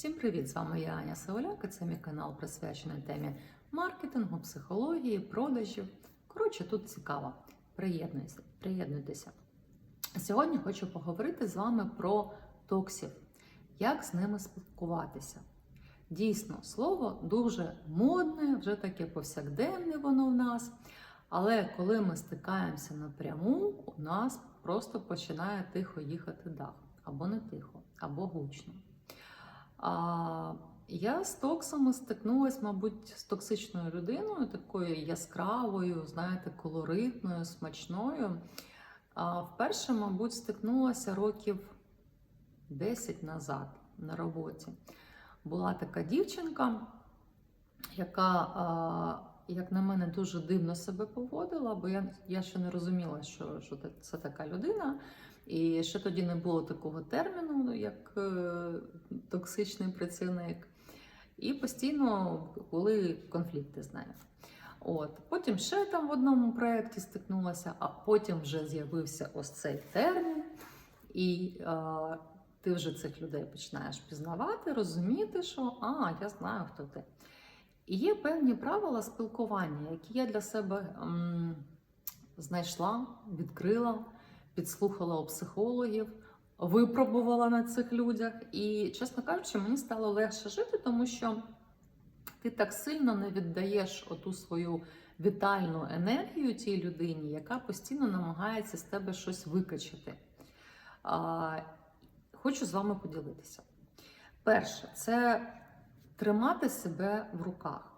Всім привіт! З вами я Аня Саволяк, і це мій канал присвячений темі маркетингу, психології, продажів. Коротше, тут цікаво. Приєднуйтеся, приєднуйтеся. Сьогодні хочу поговорити з вами про токсів, як з ними спілкуватися. Дійсно, слово дуже модне, вже таке повсякденне воно в нас. Але коли ми стикаємося напряму, у нас просто починає тихо їхати дах. Або не тихо, або гучно. А, я з токсами стикнулася, мабуть, з токсичною людиною, такою яскравою, знаєте, колоритною, смачною. А, вперше, мабуть, стикнулася років 10 назад на роботі. Була така дівчинка, яка, як на мене, дуже дивно себе поводила, бо я, я ще не розуміла, що, що це така людина. І ще тоді не було такого терміну, як е, токсичний працівник. І постійно були конфлікти з нею. От. Потім ще там в одному проєкті стикнулася, а потім вже з'явився ось цей термін, і е, ти вже цих людей починаєш пізнавати, розуміти, що а, я знаю, хто ти. І є певні правила спілкування, які я для себе м, знайшла, відкрила підслухала у психологів, випробувала на цих людях. І, чесно кажучи, мені стало легше жити, тому що ти так сильно не віддаєш оту свою вітальну енергію тій людині, яка постійно намагається з тебе щось викачати. Хочу з вами поділитися. Перше, це тримати себе в руках.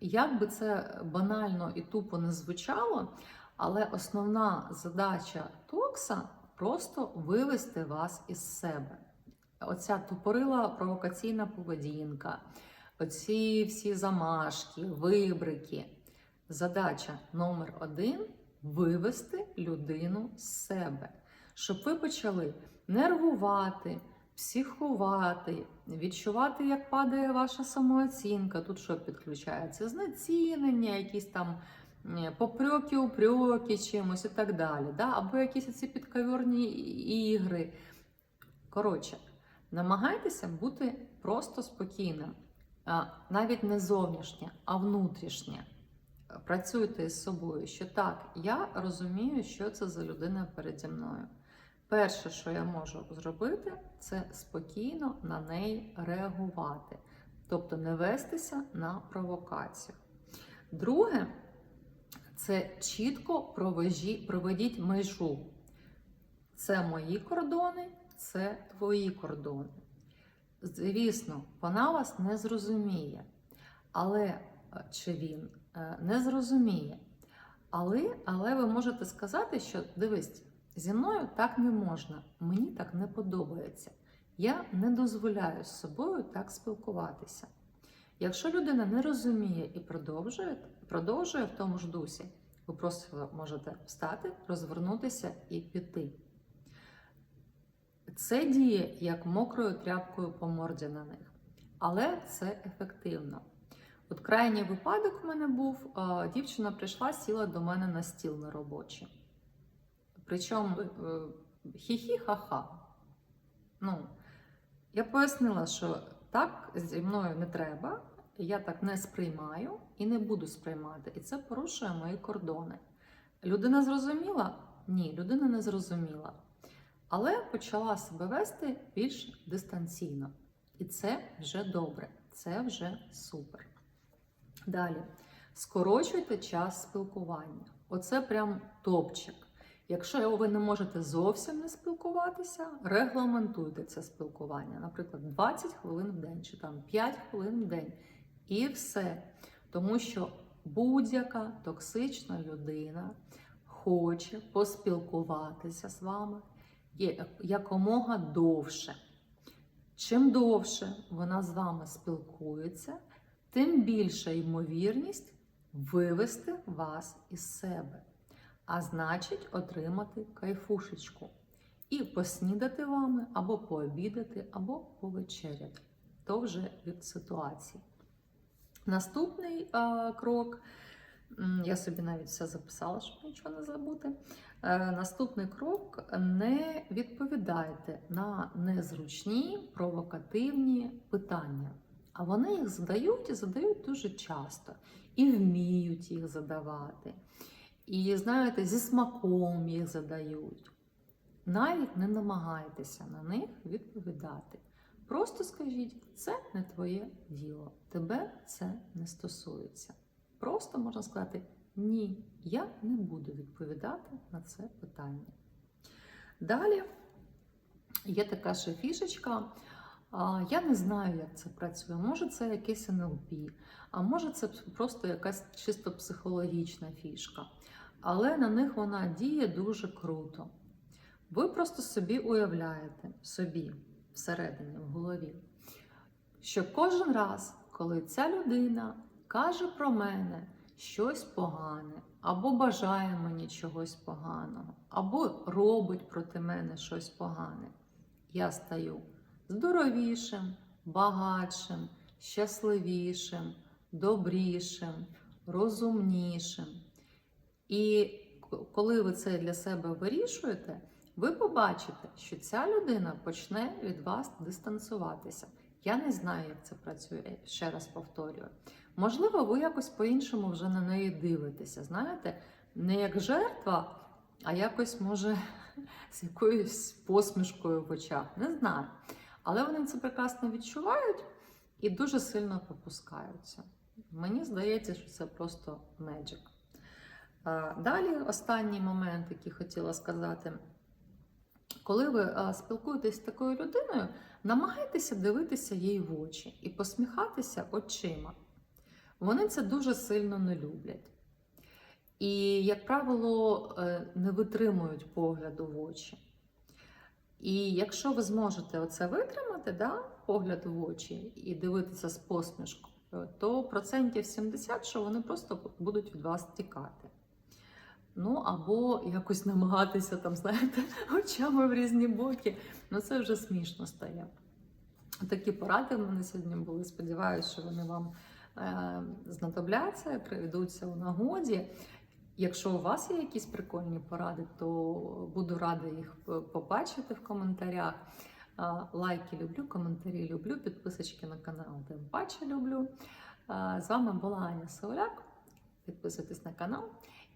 Як би це банально і тупо не звучало, але основна задача Токса просто вивести вас із себе. Оця тупорила провокаційна поведінка, оці всі замашки, вибрики. Задача номер один вивести людину з себе, щоб ви почали нервувати, психувати, відчувати, як падає ваша самооцінка. Тут що підключається? Знецінення, якісь там попрьоки, упрьоки чимось і так далі. Да? Або якісь ці підковірні ігри. Коротше, намагайтеся бути просто спокійним. Навіть не зовнішнє, а внутрішнє. Працюйте з собою, що так, я розумію, що це за людина переді мною. Перше, що я можу зробити, це спокійно на неї реагувати, тобто не вестися на провокацію. Друге, це чітко проведіть межу. Це мої кордони, це твої кордони. Звісно, вона вас не зрозуміє, але е, чи він е, не зрозуміє. Але, але ви можете сказати, що дивись, зі мною так не можна, мені так не подобається. Я не дозволяю з собою так спілкуватися. Якщо людина не розуміє і продовжує, продовжує в тому ж дусі, ви просто можете встати, розвернутися і піти. Це діє як мокрою тряпкою по морді на них. Але це ефективно. От крайній випадок в мене був: дівчина прийшла, сіла до мене на стіл на робочий. Причому е, хі-хі-ха-ха. Ну, я пояснила, що так зі мною не треба, я так не сприймаю і не буду сприймати. І це порушує мої кордони. Людина зрозуміла? Ні, людина не зрозуміла. Але почала себе вести більш дистанційно. І це вже добре, це вже супер. Далі, скорочуйте час спілкування. Оце прям топчик. Якщо ви не можете зовсім не спілкуватися, регламентуйте це спілкування. Наприклад, 20 хвилин в день чи там 5 хвилин в день. І все. Тому що будь-яка токсична людина хоче поспілкуватися з вами якомога довше. Чим довше вона з вами спілкується, тим більша ймовірність вивести вас із себе. А значить, отримати кайфушечку. І поснідати вами, або пообідати, або повечеряти. То вже від ситуації. Наступний а, крок Я собі навіть все записала, щоб нічого не забути. Е, Наступний крок: не відповідайте на незручні провокативні питання. А вони їх задають і задають дуже часто, і вміють їх задавати. І знаєте, зі смаком їх задають. Навіть не намагайтеся на них відповідати. Просто скажіть, це не твоє діло, тебе це не стосується. Просто можна сказати, ні, я не буду відповідати на це питання. Далі є така ще фішечка. Я не знаю, як це працює. Може, це якесь НЛП, а може, це просто якась чисто психологічна фішка. Але на них вона діє дуже круто. Ви просто собі уявляєте собі всередині в голові, що кожен раз, коли ця людина каже про мене щось погане, або бажає мені чогось поганого, або робить проти мене щось погане, я стаю здоровішим, багатшим, щасливішим, добрішим, розумнішим. І коли ви це для себе вирішуєте, ви побачите, що ця людина почне від вас дистанціюватися. Я не знаю, як це працює, ще раз повторюю. Можливо, ви якось по-іншому вже на неї дивитеся. Знаєте, не як жертва, а якось, може, з якоюсь посмішкою в очах. Не знаю. Але вони це прекрасно відчувають і дуже сильно попускаються. Мені здається, що це просто меджик. Далі останній момент, який хотіла сказати. Коли ви а, спілкуєтесь з такою людиною, намагайтеся дивитися їй в очі і посміхатися очима. Вони це дуже сильно не люблять. І, як правило, е, не витримують погляду в очі. І якщо ви зможете оце витримати, да, погляд в очі і дивитися з посмішкою, то процентів 70, що вони просто будуть від вас тікати. Ну, або якось намагатися там, знаєте, очами в різні боки. Ну, це вже смішно стає. Такі поради в мене сьогодні були. Сподіваюся, що вони вам е, знадобляться, прийдуться у нагоді. Якщо у вас є якісь прикольні поради, то буду рада їх побачити в коментарях. А, Лайки люблю, коментарі люблю, підписочки на канал тим паче люблю. А, З вами була Аня Сауляк. Підписуйтесь на канал